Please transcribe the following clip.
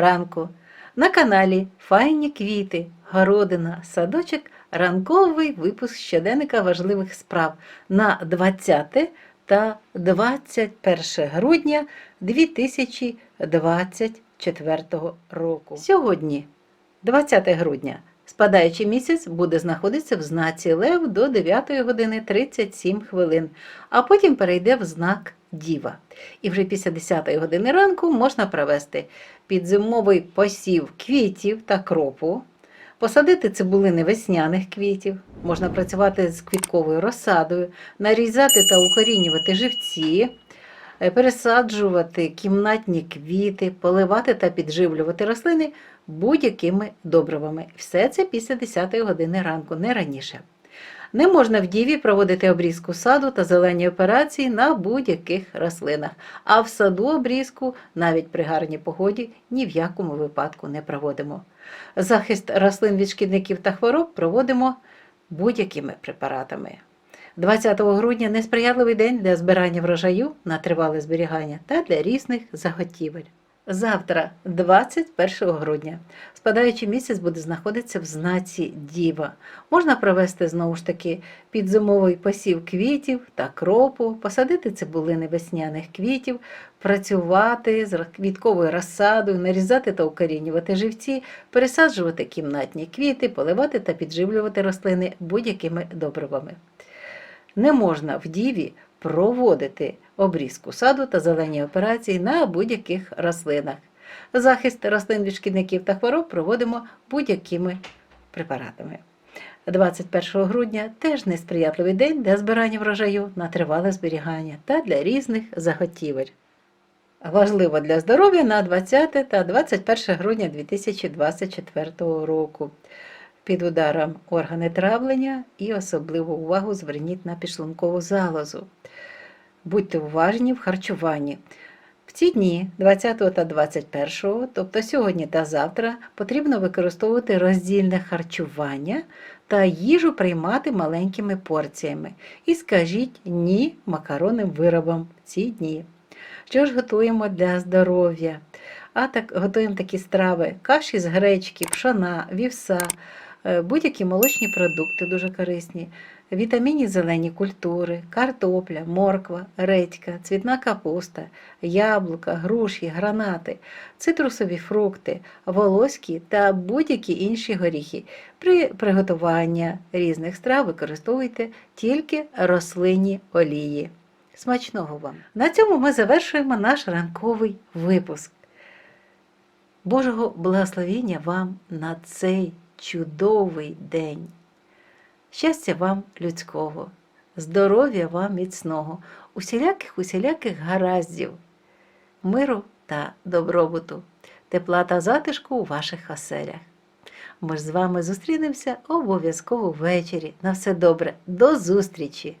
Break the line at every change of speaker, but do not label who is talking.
ранку. На каналі Файні квіти, городина, садочок, ранковий випуск щоденника важливих справ на 20 та 21 грудня 2024 року. Сьогодні, 20 грудня, спадаючий місяць буде знаходитися в знаці Лев до 9 години 37 хвилин, а потім перейде в знак Діва. І вже після 10 години ранку можна провести підзимовий посів квітів та кропу, посадити цибулини весняних квітів, можна працювати з квітковою розсадою, нарізати та укорінювати живці, е, пересаджувати кімнатні квіти, поливати та підживлювати рослини будь-якими добривами. Все це після 10 години ранку, не раніше. Не можна в діві проводити обрізку саду та зелені операції на будь-яких рослинах, а в саду обрізку навіть при гарній погоді ні в якому випадку не проводимо. Захист рослин від шкідників та хвороб проводимо будь-якими препаратами. 20 грудня несприятливий день для збирання врожаю на тривале зберігання та для різних заготівель. Завтра, 21 грудня, спадаючий місяць буде знаходитися в знаці Діва. Можна провести знову ж таки підзимовий посів квітів та кропу, посадити цибулини весняних квітів, працювати з квітковою розсадою, нарізати та укорінювати живці, пересаджувати кімнатні квіти, поливати та підживлювати рослини будь-якими добривами. Не можна в діві проводити обрізку саду та зелені операції на будь-яких рослинах. Захист рослин від шкідників та хвороб проводимо будь-якими препаратами. 21 грудня теж несприятливий день для збирання врожаю на тривале зберігання та для різних заготівель. Важливо для здоров'я на 20 та 21 грудня 2024 року. Під ударом органи травлення і особливу увагу зверніть на підшлункову залозу. Будьте уважні в харчуванні. В ці дні, 20 та 21, тобто сьогодні та завтра, потрібно використовувати роздільне харчування та їжу приймати маленькими порціями. І скажіть ні макаронним виробам в ці дні. Що ж готуємо для здоров'я? А так готуємо такі страви: каші з гречки, пшона, вівса, будь-які молочні продукти дуже корисні, вітамінні зелені культури, картопля, морква, редька, цвітна капуста, яблука, груші, гранати, цитрусові фрукти, волоські та будь-які інші горіхи. При приготуванні різних страв використовуйте тільки рослинні олії. Смачного вам! На цьому ми завершуємо наш ранковий випуск. Божого благословення вам на цей чудовий день. Щастя вам людського, здоров'я вам міцного, усіляких усіляких гараздів, миру та добробуту, тепла та затишку у ваших оселях. Ми ж з вами зустрінемося обов'язково ввечері. На все добре, до зустрічі!